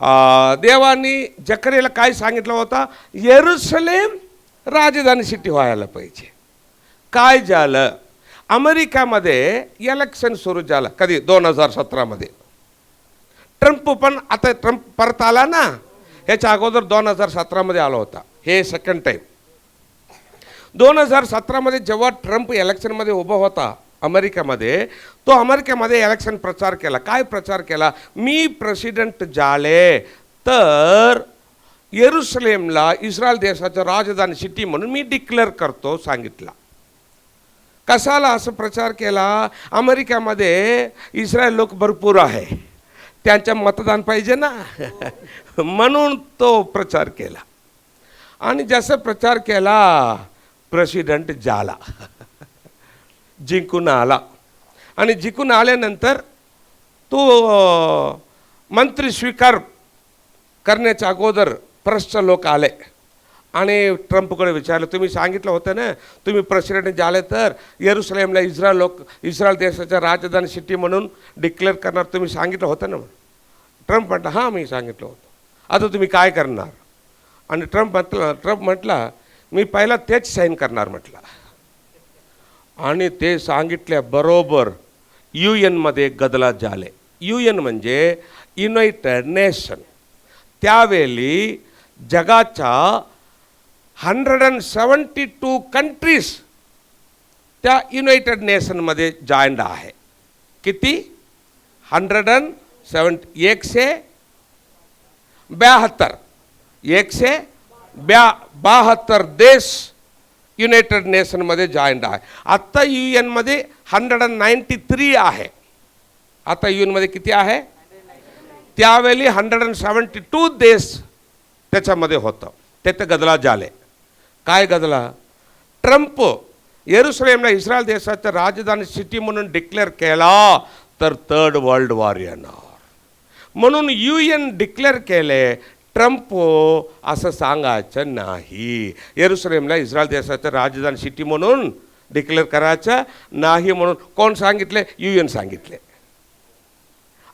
अं, देवानी जकरेला काय सांगितलं होता? येरुसलेम राजधानी सिटी व्हायला पाहिजे. काय झालं? अमेरिकामध्ये इलेक्शन सुरू झालं. कधी? दोन हजार सतरामध्ये ट्रम्प पण आता ट्रम्प परत आला ना? ह्याच्या अगोदर दोन हजार सतरामध्ये आला होता. हे सेकंड टाईम दोन हजार सतरामध्ये जेव्हा ट्रम्प इलेक्शनमध्ये उभा होता अमेरिकेमध्ये तो अमेरिकेमध्ये इलेक्शन प्रचार केला. काय प्रचार केला? मी प्रेसिडेंट झाले तर येरुसलेमला इस्रायल देशाचं राजधानी सिटी म्हणून मी डिक्लेअर करतो सांगितला. कशाला असं प्रचार केला? अमेरिकेमध्ये इस्रायल लोक भरपूर आहे. त्यांच्या मतदान पाहिजे ना. म्हणून तो प्रचार केला. आणि जसं प्रचार केला प्रेसिडेंट झाला. जिंकून आला. आणि जिंकून आल्यानंतर तो मंत्री स्वीकार करण्याच्या अगोदर प्रश्न लोक आले. आणि ट्रम्पकडे विचारलं तुम्ही सांगितलं होतं ना तुम्ही प्रेसिडेंट झाले तर येरुसलेमला इस्रायल लोक इस्रायल देशाच्या राजधानी सिटी म्हणून डिक्लेअर करणार तुम्ही सांगितलं होतं ना? ट्रम्प म्हटलं हां मी सांगितलं होतं. आता तुम्ही काय करणार? आणि ट्रम्प म्हटलं ट्रम्प म्हटला मी पहिला तेच साईन करणार म्हटलं. आणि ते सांगितल्याबरोबर यू एनमध्ये गदला झाले. यू एन म्हणजे युनायटेड नेशन त्यावेळी जगाच्या hundred and seventy two countries त्या युनायटेड नेशनमध्ये जॉईंड आहे. किती? हंड्रेड अँड सेवन्टी एकशे ब्याहत्तर. एकशे ब्या बहात्तर देश युनायटेड नेशनमध्ये जॉईंड आहे. आत्ता यू एनमध्ये हंड्रेड अँड नाईन्टी थ्री आहे. आता यू एनमध्ये किती आहे? त्यावेळी हंड्रेड अँड सेवन्टी टू देश त्याच्यामध्ये होतं. ते ते गदला झाले. काय गदला? ट्रम्प येरुसलेमला इस्रायल देशाचं राजधानी सिटी म्हणून डिक्लेअर केला तर थर्ड वर्ल्ड वॉर येणार. म्हणून यू एन डिक्लेअर केले ट्रम्प असं सांगायचं नाही. येरुसलेमला इस्रायल देशाचं राजधानी सिटी म्हणून डिक्लेअर करायचं नाही म्हणून कोण सांगितले? यू एन सांगितले.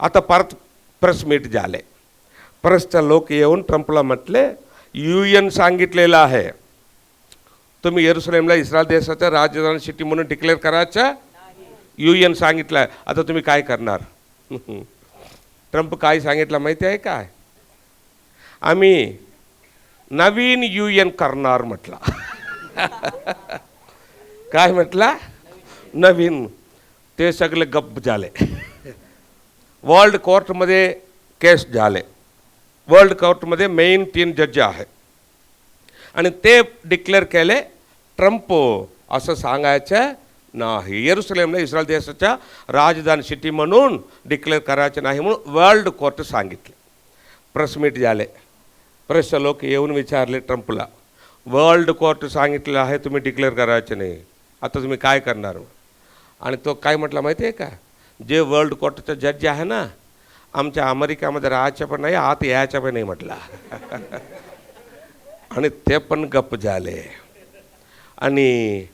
आता परत प्रेस मीट झाले. प्रेसच्या लोक येऊन ट्रम्पला म्हटले यू एन सांगितलेलं आहे. तुम्ही येरुसलेमला इस्रायल देशाचं राजधानी सिटी म्हणून डिक्लेअर करायचं? यू एन सांगितलं आहे. आता तुम्ही काय करणार? ट्रम्प काय सांगितलं माहिती आहे काय? आम्ही नवीन यू एन करणार म्हटला. काय म्हटला? नवीन. ते सगळे गप्प झाले. वर्ल्ड कोर्टमध्ये केस झाले. वर्ल्ड कोर्टमध्ये मेन तीन जज आहे. आणि ते डिक्लेअर केले ट्रम्प असं सांगायचं नाही. येरुसलेमला इस्रायल देशाच्या राजधानी सिटी म्हणून डिक्लेअर करायचं नाही म्हणून वर्ल्ड कोर्ट सांगितले. प्रेस मीट झाले. प्रश्न लोक येऊन विचारले ट्रम्पला वर्ल्ड कोर्ट सांगितलं आहे तुम्ही डिक्लेअर करायचं नाही. आता तुम्ही काय करणार? आणि तो काय म्हटला माहिती आहे का? जे वर्ल्ड कोर्टचं जज आहे ना आमच्या अमेरिकामध्ये राहायचं पण नाही आत यायचं पण नाही म्हटला. आणि ते पण गप्प झाले. आणि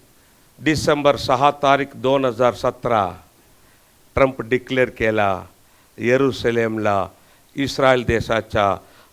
डिसेंबर सहा तारीख दोन हजार सतरा ट्रम्प डिक्लेअर केला येरुसलेमला इस्रायल देशाच्या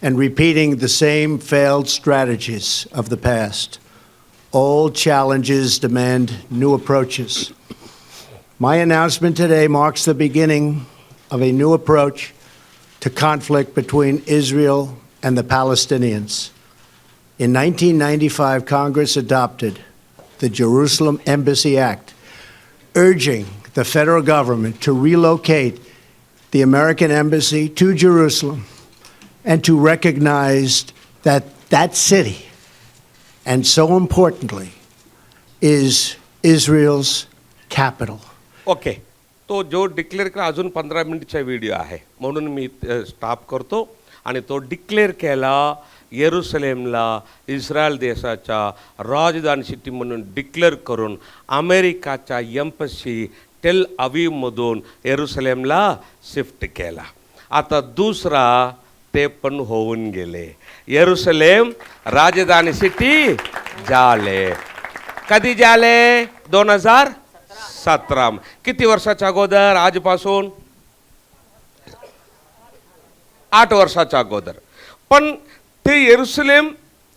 and repeating the same failed strategies of the past. Old challenges demand new approaches. My announcement today marks the beginning of a new approach to conflict between Israel and the Palestinians. In 1995, Congress adopted the Jerusalem Embassy Act, urging the federal government to relocate the American embassy to Jerusalem and to recognize that that city, and so importantly, is Israel's capital. Okay तो जो declare केला अजून पंधरा मिनिटचा video आहे. म्हणून मी stop करतो. आणि तो डिक्लेअर केला येरुसलेमला इस्रायल देशाच्या राजधानी सिटी म्हणून डिक्लेअर करून अमेरिकाच्या एम्पसी टेल अवीमधून येरुसलेमला शिफ्ट केला. आता दुसरा ते पण होऊन गेले. येरुसलेम राजधानी सिटी झाले कधी झाले दोन हजार सतरा. किती वर्षाच्या अगोदर? आजपासून? आठ वर्षाच्या अगोदर. पण ते येरुसलेम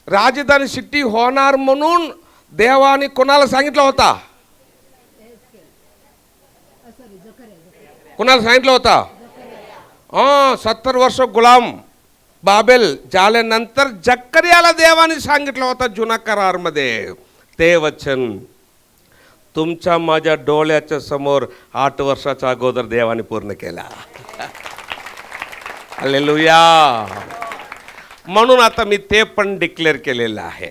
राजधानी सिटी होणार म्हणून देवाने कोणाला सांगितलं होता? कोणाला सांगितलं होता? सत्तर वर्ष गुलाम बाबेल झाल्यानंतर जक्करियाला देवाने सांगितलं होतं जुना करारमध्ये ते वचन तुमच्या माझ्या डोळ्याच्या समोर आठ वर्षाच्या अगोदर देवाने पूर्ण केला हालेलुया म्हणून आता मी ते पण डिक्लेअर केलेलं आहे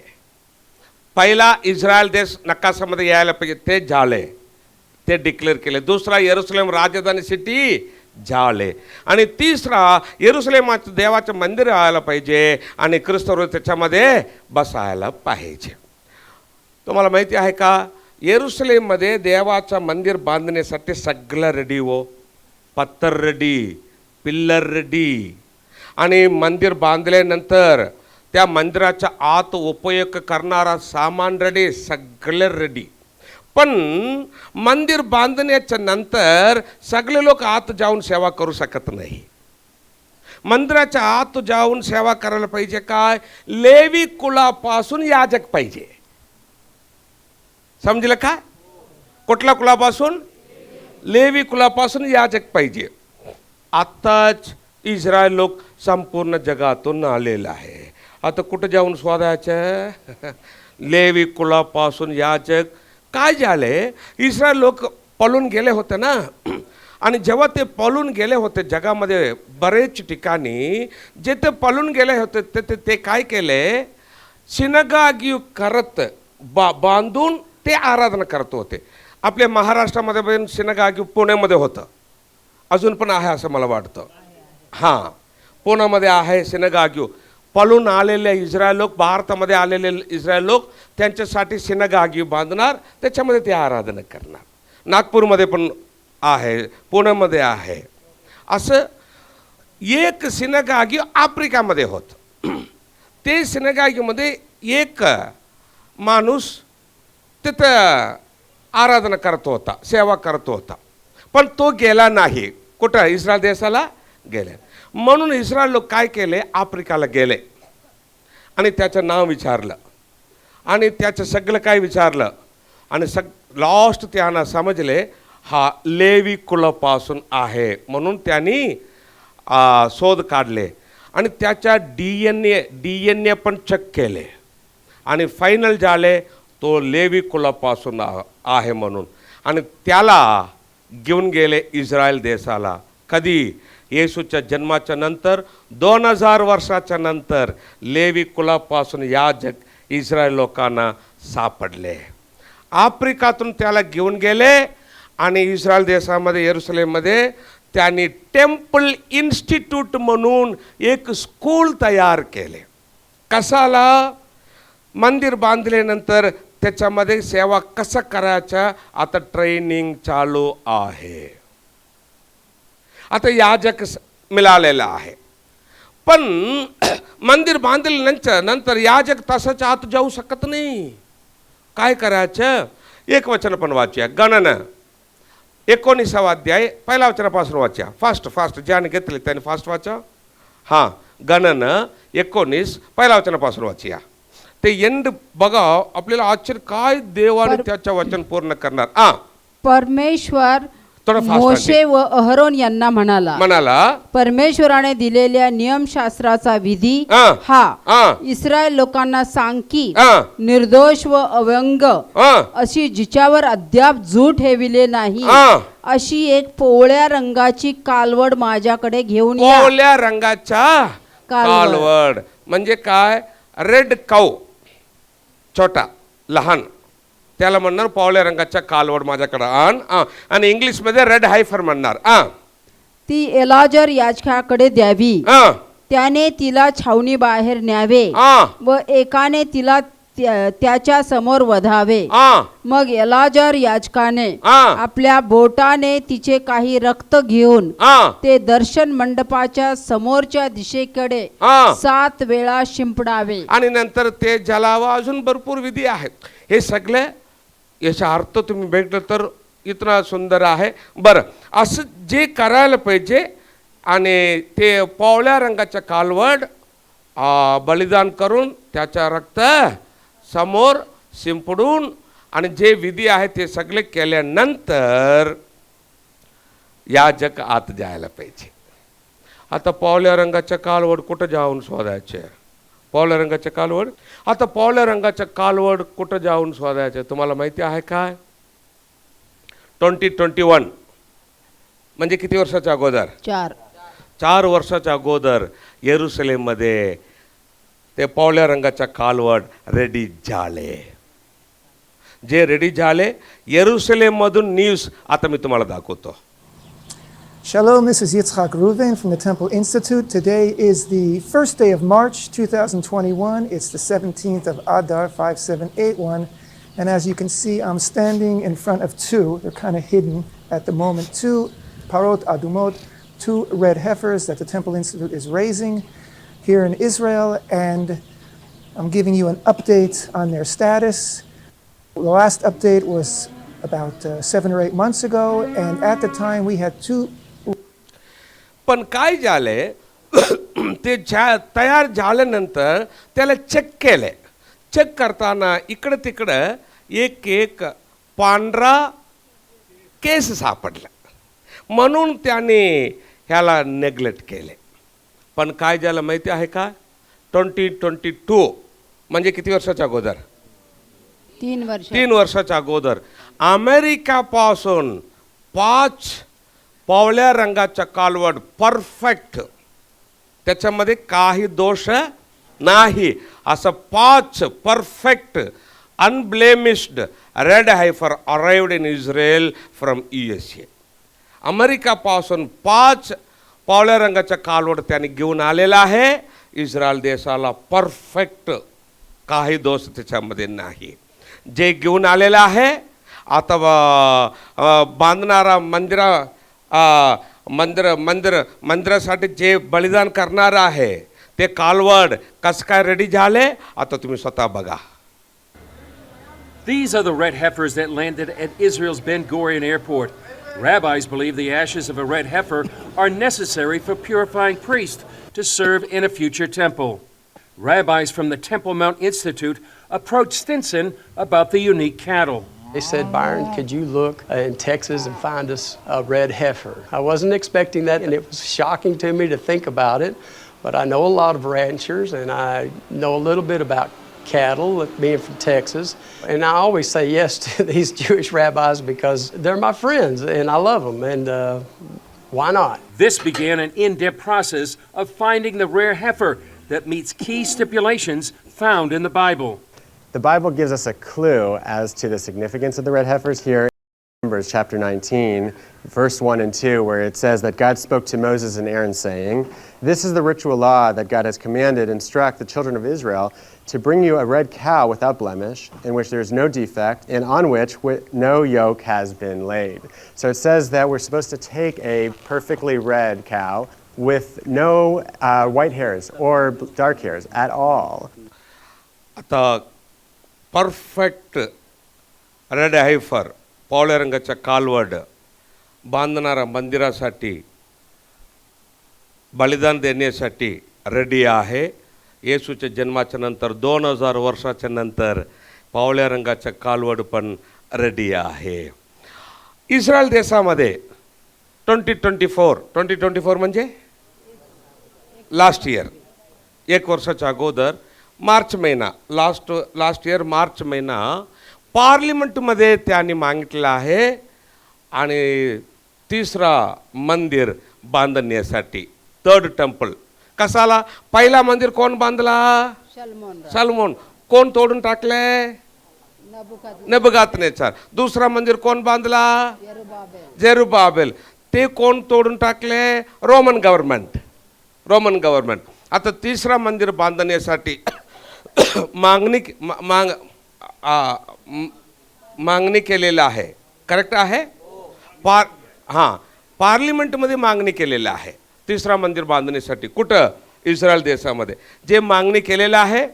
पहिला इस्रायल देश नकाशामध्ये यायला पाहिजे ते झाले ते डिक्लेअर केले दुसरा येरुसलेम राजधानी सिटी झाले. आणि तिसरा येरुसलेमाचं देवाचं मंदिर व्हायला पाहिजे आणि ख्रिस्तवर त्याच्यामध्ये बसायला पाहिजे. तुम्हाला माहिती आहे का? येरुसलेममध्ये देवाचं मंदिर बांधण्यासाठी सगळं रेडी हो. पत्तर रेडी पिल्लर रेडी आणि मंदिर बांधल्यानंतर त्या मंदिराच्या आत उपयोग करणारा सामान रेडी सगळं रेडी पण मंदिर बांधण्याच्या नंतर सगळे लोक आत जाऊन सेवा करू शकत नाही. मंदिराच्या आत जाऊन सेवा करायला पाहिजे काय? लेवी कुळापासून याजक पाहिजे. समजलं का? कुठल्या कुलापासून लेवी कुलापासून याजक पाहिजे. आत्ताच इस्रायल लोक संपूर्ण जगातून आलेलं आहे. आता कुठं जाऊन स्वादायचं लेवी कुलापासून याजक काय झाले? इस्रायल लोक पळून गेले होते ना? आणि जेव्हा ते पळून गेले होते जगामध्ये बरेच ठिकाणी जे ते पळून गेले होते ते ते- ते काय केले? सिनगागी करत बा बांधून ते आराधना करत होते. आपल्या महाराष्ट्रामध्ये पण सिनगागी पुण्यामध्ये होतं. अजून पण आहे असं मला वाटतं. हां. पुण्यामध्ये आहे सिनगाग्यू पळून आलेले इस्रायल लोक भारतामध्ये आलेले इस्रायल लोक त्यांच्यासाठी सिनगागी बांधणार त्याच्यामध्ये ते आराधना करणार. नागपूरमध्ये पण आहे पुण्यामध्ये आहे. असं एक सिनगागी आफ्रिकामध्ये होत. ते सिनगागीमध्ये एक माणूस तिथं आराधना करतो होता सेवा करतो होता. पण तो गेला नाही. कुठं? इस्रायल देशाला गेले. म्हणून इस्रायल लोक काय केले? आफ्रिकाला गेले. आणि त्याचं नाव विचारलं. आणि त्याचं सगळं काय विचारलं? आणि सग लास्ट त्यांना समजले हा लेवी कुलापासून आहे. म्हणून त्यांनी शोध काढले. आणि त्याच्या D N A D N A पण चेक केले. आणि फायनल झाले तो लेवी कुलापासून आ- आहे म्हणून. आणि त्याला घेऊन गेले इस्रायल देशाला. कधी? येशूच्या जन्माच्या नंतर दोन हजार वर्षाच्या नंतर लेवी कुलापासून याजक इस्रायल लोकांना सापडले. आफ्रिकातून त्याला घेऊन गेले आणि इस्रायल देशामध्ये येरुसलेममध्ये त्यांनी टेम्पल इन्स्टिट्यूट म्हणून एक स्कूल तयार केले. कशाला? मंदिर बांधल्यानंतर त्याच्यामध्ये सेवा कसं करायचं आता ट्रेनिंग चालू आहे. आता याजक मिळालेला आहे. पण मंदिर बांधल्यानंतर नंतर याजक तसंच आत जाऊ शकत नाही. काय करायचं? एक वचन पण वाचूया गणन. एकोणीसावा अध्याय पहिला वचनापासून वाचा. फास्ट फास्ट ज्याने घेतले त्याने फास्ट वाचा. हां गणन एकोणीस पहिला वचनापासून वाचूया ते एंड बघा आपल्याला आश्चर्य काय देवाने त्याच्या वचन पूर्ण करणार? आ. परमेश्वर थोडं fast मोशे व अहरोन यांना म्हणाला म्हणाला परमेश्वराने दिलेल्या नियमशास्त्राचा विधी हा. हा हा. इस्रायल लोकांना सांग की हा. निर्दोष व अव्यंग हा अशी जिच्यावर अद्याप जू ठेविले नाही हा. अशी एक पोवळ्या रंगाची कालवड माझ्याकडे घेऊन या कोवल्या रंगाचा कालवड. कालवड म्हणजे काय रेड काऊ छोटा लहान त्याला म्हणणार पावल्या रंगाच्या कालवड माझ्याकडं आण. आ. आणि इंग्लिशमध्ये रेड हायफर म्हणणार. आ. ती एलाजर याचकाकडे द्यावी. आ. त्याने तिला छावणी बाहेर न्यावे आ. व एकाने तिला त्या- त्याच्यासमोर वधावे. मग एलाजर याचकाने. आपल्या बोटाने तिचे काही रक्त घेऊन ते दर्शन मंडपाच्या समोरच्या दिशेकडे सात वेळा शिंपडावे. आणि नंतर ते जलावा अजून भरपूर विधी आहेत. हे सगळे याचा अर्थ तुम्ही भेटलं तर इतना सुंदर आहे. बरं असं जे करायला पाहिजे आणि ते पावळ्या रंगाच्या कालवड बलिदान करून त्याच्या रक्त समोर शिंपडून आणि जे विधी आहे ते सगळे केल्यानंतर याजक आत जायला पाहिजे. आता पावल्या रंगाच्या कालवड कुठं जाऊन शोधायचे? रंगाच्या कालवड. आता पावल्या रंगाच्या कालवड कुठं जाऊन शोधायचे? तुम्हाला माहिती आहे काय ट्वेंटी ट्वेंटी वन. म्हणजे किती वर्षाच्या अगोदर? चार. चार वर्षाच्या अगोदर येरुसलेममध्ये ते पावल्या रंगाच्या कालवड रेडी झाले. जे रेडी झाले येरुसलेममधून न्यूज आता मी तुम्हाला दाखवतो. Shalom, this is Yitzhak Ruven from the Temple Institute. Today is the first day of March 2021. It's the 17th of Adar 5781. And as you can see, I'm standing in front of two, they're kind of hidden at the moment, two parot adumot, two red heifers that the Temple Institute is raising here in Israel. And I'm giving you an update on their status. The last update was about uh, seven or eight months ago, and at the time we had two पण काय झाले ते ज्या तयार झाल्यानंतर त्याला check केले check करताना इकडं तिकडं एक एक पांढरा केस सापडला. म्हणून त्याने ह्याला नेग्लेक्ट केले पण काय झालं माहिती आहे का? ट्वेंटी ट्वेंटी टू म्हणजे किती वर्षाच्या अगोदर? तीन वर्ष. तीन वर्षाच्या अगोदर. अमेरिकापासून पाच पावळ्या रंगाच्या कालवड परफेक्ट त्याच्यामध्ये काही दोष नाही. असं पाच perfect unblemished red heifer arrived in Israel from U S A अमेरिकापासून पाच पावळ्या रंगाच्या कालवड त्याने घेऊन आलेला आहे. इस्रायल देशाला परफेक्ट काही दोष त्याच्यामध्ये नाही. जे घेऊन आलेलं आहे आता बांधणारा मंदिरा मंदिर मंदिर मंदिरासाठी जे बलिदान करणार आहे ते कालवड कसं काय रेडी झाले आता तुम्ही स्वतः बघा These are the red heifers that landed at Israel's Ben Gurion Airport. Rabbis believe the ashes of a red heifer are necessary for purifying priests to serve in a future temple. Rabbis from the Temple Mount Institute approached Stinson about the unique cattle. They said, Byron, could you look in Texas and find us a red heifer? I wasn't expecting that, and it was shocking to me to think about it. But I know a lot of ranchers, and I know a little bit about cattle, being from Texas. And I always say yes to these Jewish rabbis because they're my friends, and I love them, and uh, why not? This began an in depth process of finding the rare heifer that meets key stipulations found in the Bible. The Bible gives us a clue as to the significance of the red heifers here in Numbers chapter 19, verse 1 and 2, where it says that God spoke to Moses and Aaron, saying, This is the ritual law that God has commanded, instruct the children of Israel to bring you a red cow without blemish, in which there is no defect, and on which no yoke has been laid. So it says that we're supposed to take a perfectly red cow with no uh, white hairs or dark hairs at all. आता perfect red heifer पावळ्या रंगाच्या कालवड बांधणारा मंदिरासाठी बलिदान देण्यासाठी ready आहे. येसूच्या जन्माच्या नंतर दोन हजार वर्षाच्या नंतर पावळ्या रंगाच्या कालवड पण रेडी आहे इस्रायल देशामध्ये twenty twenty four twenty twenty four म्हणजे लास्ट इयर एक वर्षाच्या अगोदर मार्च महिना लास्ट लास्ट इयर मार्च महिना पार्लिमेंटमध्ये त्यांनी मागितलं आहे. आणि तिसरा मंदिर बांधण्यासाठी थर्ड टेम्पल कसाला पहिला मंदिर कोण बांधला? Solomon Solomon. कोण तोडून टाकले नेबुगातनेचार दुसरा मंदिर कोण बांधला? जेरुबाबेल. ते कोण तोडून टाकले रोमन गव्हर्नमेंट. Roman government. आता तिसरा मंदिर बांधण्यासाठी मागणी मा- आ, मागणी केलेलं आहे. करेक्ट आहे? पार हां. पार्लिमेंटमध्ये मागणी केलेलं आहे. तिसरा मंदिर बांधण्यासाठी कुठं? इस्रायल देशामध्ये. जे मागणी केलेलं आहे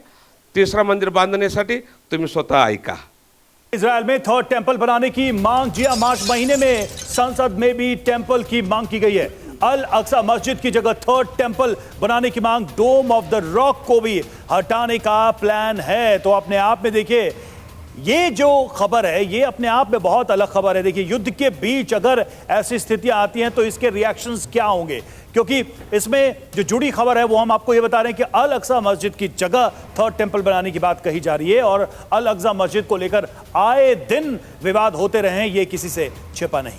तिसरा मंदिर बांधण्यासाठी तुम्ही स्वतः ऐका. इसराइल में थर्ड टेंपल बनाने की मांग जिया मार्च महीने में संसद में भी टेंपल की मांग की गई है। अल अक्सा मस्जिद की जगह थर्ड टेंपल बनाने की मांग, डोम ऑफ़ द रॉक को भी हटाने का प्लान है। तो अपने आप में देखिए, ये जो खबर है, ये अपने आप में बहुत अलग खबर है। देखिए, युद्ध के बीच अगर ऐसी स्थितियाँ आती हैं तो इसके रिएक्शंस क्या होंगे? क्योंकि इसमें जो जुड़ी खबर है, वो हम आपको ये बता रहे हैं कि अल अक्सा मस्जिद की जगह थर्ड टेंपल बनाने की बात कही जा रही है और अल अक्सा मस्जिद को लेकर आए दिन विवाद होते रहे ये किसी से छिपा नहीं।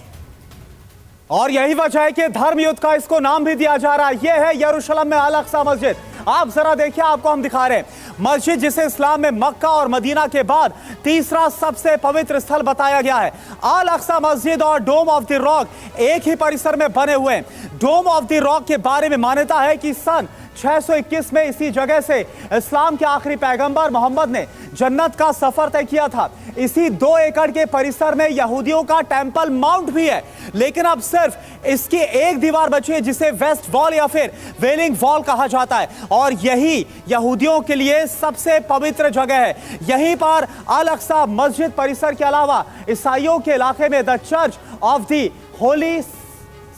और यही वजह है कि धर्म युद्ध का इसको नाम भी दिया जा रहा है। यह है यरूशलेम में अल मस्जिद। आप जरा देखिए, आपको हम दिखा रहे हैं। मस्जिद जिसे इस्लाम में मक्का और मदीना के बाद तीसरा सबसे पवित्र स्थल बताया गया है। अल अक्सा मस्जिद और डोम ऑफ़ द रॉक एक ही परिसर में बने हुए हैं। डोम ऑफ़ द रॉक के बारे में मान्यता है कि सन 621 में इसी जगह से इस्लाम के आखिरी पैगंबर मोहम्मद ने जन्नत का सफ़र तय किया था। इसी दो एकड़ के परिसर में यहूदियों का टेंपल माउंट भी है। लेकिन अब सिर्फ़ इसकी एक दीवार बची है, जिसे वेस्ट वॉल या फिर वेलिंग वॉल कहा जाता है। और यही यहूदियों के लिए सबसे पवित्र जगह है। यहीं पर अल अक्सा मस्जिद परिसर के अलावा ईसाइयों के इलाके में the Church of the Holy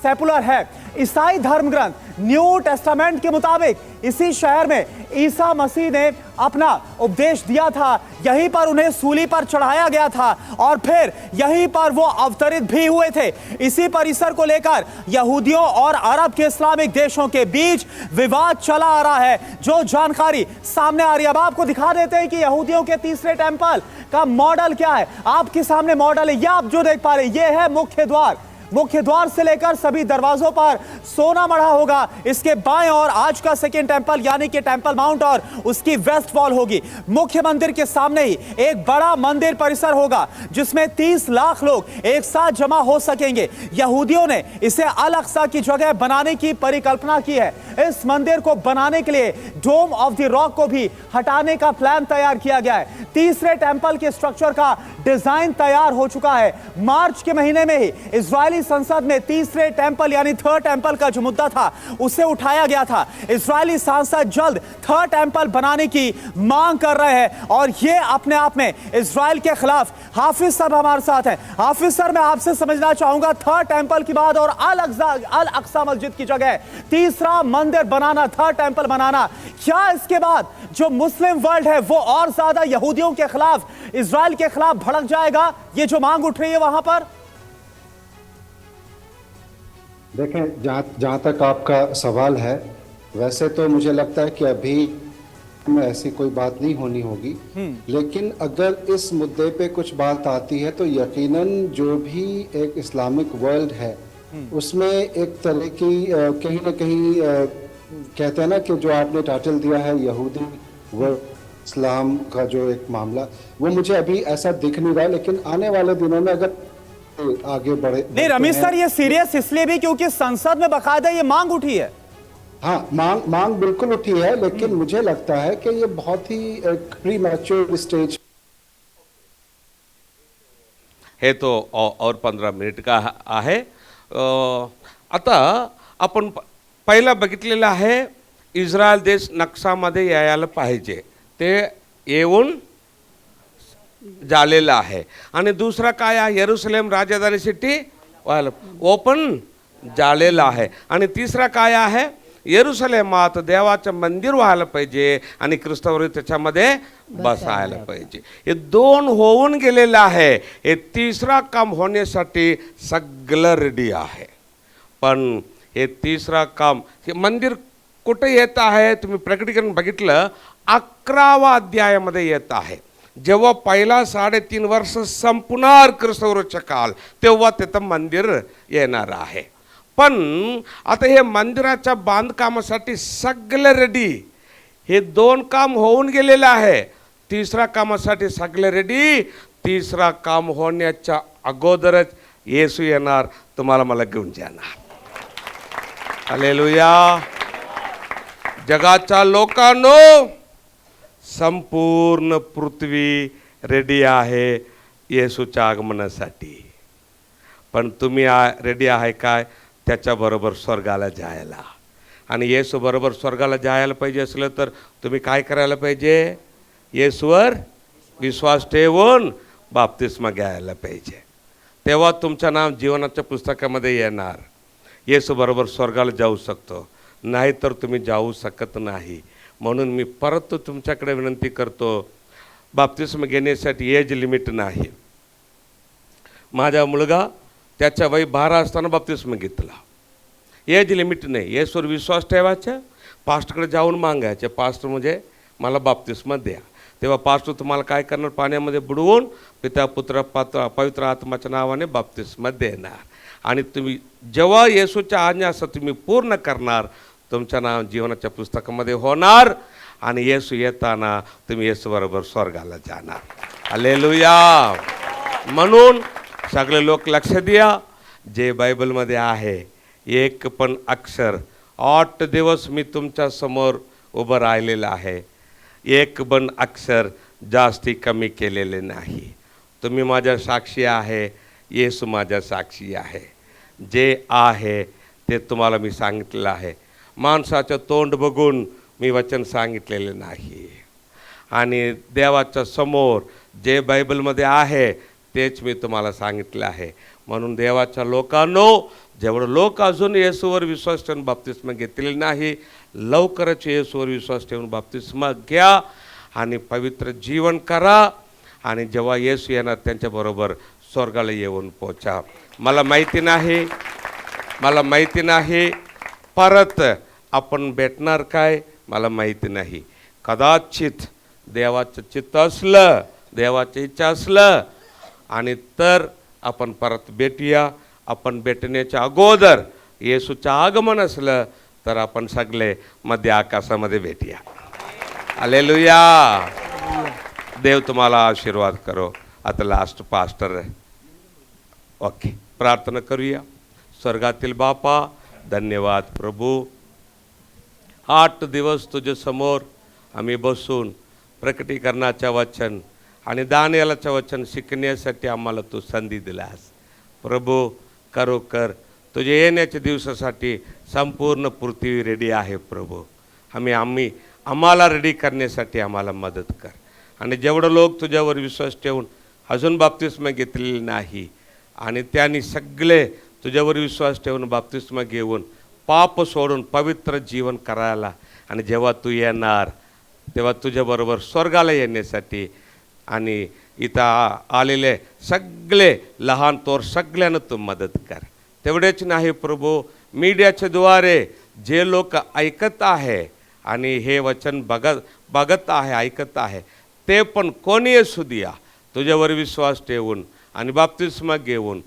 Sepulchre है। ईसाई धर्म ग्रंथ न्यू टेस्टामेंट के मुताबिक, इसी शहर में ईसा मसीह ने अपना उपदेश दिया था। यहीं पर उन्हें सूली पर चढ़ाया गया था और फिर यहीं पर वो अवतरित भी हुए थे। इसी परिसर को लेकर यहूदियों और अरब के इस्लामिक देशों के बीच विवाद चला आ रहा है। जो जानकारी सामने आ रही है। अब आपको दिखा देते हैं कि यहूदियों के तीसरे टेंपल का मॉडल क्या है। आपके सामने मॉडल है। यह आप जो देख पा रहे ये है मुख्य द्वार। मुख्य द्वार से लेकर सभी दरवाजों पर सोना मढ़ा होगा। इसके बाएँ और आज का सेकेंड टेंपल यानी कि टेंपल माउंट और उसकी वेस्ट वॉल होगी। मुख्य मंदिर के सामने ही एक बड़ा मंदिर परिसर होगा, जिसमें 30 लाख लोग एक साथ जमा हो सकेंगे। यहूदियों ने इसे अल अक्सा की जगह बनाने की परिकल्पना की है। इस मंदिर को बनाने के लिए डोम ऑफ़ द रॉक को भी हटाने का प्लान तैयार किया गया है। तीसरे टेंपल के स्ट्रक्चर का डिज़ाइन तैयार हो चुका है। मार्च के महीने में ही इजरायली संसद में तीसरे टेंपल यानी थर्ड टेंपल का जो मुद्दा था, उसे उठाया गया था। इजरायली सांसद जल्द थर्ड टेंपल बनाने की मांग कर रहे हैं और ये अपने आप में इजराइल के खिलाफ हाफिज साहब हमारे साथ हैं। हाफिज सर, मैं आपसे समझना चाहूँगा, थर्ड टेंपल की बात और अल अल अक्सा मस्जिद की जगह तीसरा मंदिर बनाना, थर्ड टेंपल बनाना, क्या इसके बाद जो मुस्लिम वर्ल्ड है, वो और ज़्यादा यहूदियों के खिलाफ, इसराइल के खिलाफ भड़क जाएगा? ये जो मांग उठ रही है वहाँ पर। देखें जहाँ जहाँ तक आपका सवाल है वैसे तो मुझे लगता है कि अभी में ऐसी कोई बात नहीं होनी होगी। लेकिन अगर इस मुद्दे पे कुछ बात आती है तो यकीनन जो भी एक इस्लामिक वर्ल्ड है उसमें एक तरह की कहीं ना कहीं कहते हैं ना कि जो आपने टाइटल दिया है यहूदी व इस्लाम का जो एक मामला वो मुझे अभी ऐसा दिख नहीं रहा लेकिन आने वाले दिनों में अगर आगे बढ़े नहीं रमेश सर ये सीरियस इसलिए भी क्योंकि संसद में बकायदा ये मांग उठी है। हाँ मांग मांग बिल्कुल उठी है लेकिन मुझे लगता है कि ये बहुत ही एक प्री मैच्योर स्टेज हे तो औ- और पंधरा मिनिट का हा- आहे। अ, आता आपण प- पहिला बघितलेलं आहे इस्रायल देश नक्षामध्ये यायला पाहिजे. ते येऊन झालेलं आहे. आणि दुसरा काय आहे? येरुसलेम राजधानी सिटी व्हायला ओपन झालेलं आहे. आणि तिसरा काय आहे? येरुसलेमात देवाचं मंदिर व्हायला पाहिजे आणि ख्रिस्तवर त्याच्यामध्ये बसायला पाहिजे. हे दोन होऊन गेलेलं आहे. हे तिसरा काम होण्यासाठी सगळं रेडी आहे. पण हे तिसरा काम हे मंदिर कुठे येत आहे? तुम्ही प्रकटीकरण बघितलं अकरावा अध्यायामध्ये येत आहे. जेव्हा पहिला साडेतीन वर्ष संपणार ख्रिस्तवरचा काल तेव्हा तिथं मंदिर येणार आहे. पण आता हे मंदिराच्या बांधकामासाठी सगळे रेडी हे दोन काम होऊन गेलेलं आहे. तिसरा कामासाठी सगळे रेडी तिसरा काम होण्याच्या अगोदरच येसू येणार. तुम्हाला मला घेऊन जाणार. अलेलुया जगाच्या लोकांनो संपूर्ण पृथ्वी रेडी आहे येसूच्या आगमनासाठी. पण तुम्ही आ रेडी आहे काय? त्याच्याबरोबर स्वर्गाला जायला. आणि येसू बरोबर स्वर्गाला जायला पाहिजे असलं तर तुम्ही काय करायला पाहिजे? येसूवर विश्वास ठेवून बाप्तिस्मा घ्यायला पाहिजे. तेव्हा तुमचं नाव जीवनाच्या पुस्तकामध्ये येणार. येसू बरोबर स्वर्गाला जाऊ शकतो. नाही तर तुम्ही जाऊ शकत नाही. म्हणून मी परत तुमच्याकडे विनंती करतो बाप्तिस्म घेण्यासाठी एज लिमिट नाही. माझा मुलगा त्याच्या वय बारा असताना बाप्तिस्म घेतला. एज लिमिट नाही. येसवर विश्वास ठेवायचा पास्टकडे जाऊन मागायचे. पास्ट म्हणजे मला बाप्तिस्म द्या. तेव्हा पास्टर तुम्हाला काय करणार? पाण्यामध्ये बुडवून पिता पुत्र पात्र पवित्र आत्माच्या नावाने बाप्तिस्म देणार. आणि तुम्ही जेव्हा येसूच्या आज्ञा असं तुम्ही पूर्ण करणार तुमचं नाव जीवनाच्या पुस्तकामध्ये होणार आणि येसू येताना तुम्ही येसूबरोबर स्वर्गाला जाणार. अलेलुया म्हणून सगळे लोक लक्ष द्या. जे बायबलमध्ये आहे एक पण अक्षर आठ दिवस मी तुमच्यासमोर उभं राहिलेलं आहे. एक पण अक्षर जास्ती कमी केलेले नाही. तुम्ही माझ्या साक्षी आहे येसू माझ्या साक्षी आहे. जे आहे ते तुम्हाला मी सांगितलेलं आहे. माणसाचं तोंड बघून मी वचन सांगितलेले नाही. आणि देवाच्या समोर जे बायबलमध्ये आहे तेच मी तुम्हाला सांगितलं आहे. म्हणून देवाच्या लोकांनो जेवढं लोक अजून येसूवर विश्वास ठेवून बाप्तिस्मा घेतलेले नाही लवकरच येसूवर विश्वास ठेवून बाप्तिस्मा घ्या आणि पवित्र जीवन करा. आणि जेव्हा येसू येणार त्यांच्याबरोबर स्वर्गाला येऊन पोचा. मला माहिती नाही मला माहिती नाही परत आपण भेटणार काय? मला माहिती नाही. कदाचित देवाचं चित्त असलं देवाची इच्छा असलं आणि तर आपण परत भेटूया. आपण भेटण्याच्या अगोदर येसूचं आगमन असलं तर आपण सगळे मध्य आकाशामध्ये भेटूया. आलेलुया देव तुम्हाला आशीर्वाद करो. आता लास्ट पास्टर ओके प्रार्थना करूया. स्वर्गातील बापा धन्यवाद प्रभू. आठ दिवस तुझ्यासमोर आम्ही बसून प्रकटीकरणाचं वचन आणि दानियालाचं वचन शिकण्यासाठी आम्हाला तू संधी दिलास. प्रभू खरोखर तुझ्या येण्याच्या दिवसासाठी संपूर्ण पृथ्वी रेडी आहे प्रभू. आम्ही आम्ही आम्हाला रेडी करण्यासाठी आम्हाला मदत कर. आणि जेवढं लोक तुझ्यावर विश्वास ठेवून अजून बाप्तिस्मा घेतलेले नाही आणि त्यांनी सगळे तुझ्यावर विश्वास ठेवून बाप्तिस्मा घेऊन पाप सोडून पवित्र जीवन करायला. आणि जेव्हा तू येणार तेव्हा तुझ्याबरोबर स्वर्गाला येण्यासाठी आणि इथं आलेले सगळे लहान तोर सगळ्यांना तू मदत कर. तेवढेच नाही प्रभू मीडियाच्या द्वारे जे लोक ऐकत आहे आणि हे वचन बघत बघत आहे ऐकत आहे ते पण कोणी असू द्या. तुझ्यावर विश्वास ठेवून आणि बाप्तिस्मा घेऊन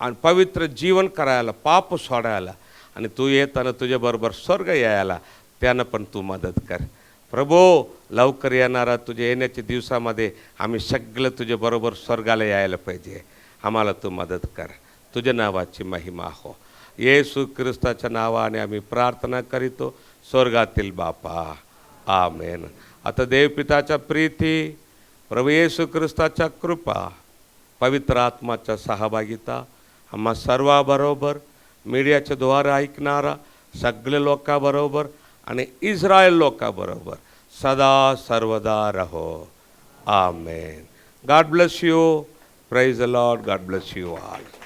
आणि पवित्र जीवन करायला पाप सोडायला आणि तू येताना तुझ्याबरोबर स्वर्ग यायला त्यानं पण तू मदत कर. प्रभो लवकर येणारा तुझ्या येण्याच्या दिवसामध्ये आम्ही सगळं तुझ्याबरोबर स्वर्गाला यायला पाहिजे. आम्हाला तू मदत कर. तुझ्या नावाची महिमा हो. येसू ख्रिस्ताच्या नावाने आम्ही प्रार्थना करीतो. स्वर्गातील बापा आमेन. आता देवपिताच्या प्रीती प्रभू येसू ख्रिस्ताच्या कृपा पवित्र आत्माच्या सहभागिता आम्हा सर्वाबरोबर मीडियाच्या द्वारे ऐकणारा सगळे लोकांबरोबर आणि इस्रायल लोकांबरोबर सदा सर्वदा रहो. Amen. God bless you praise the Lord God bless you all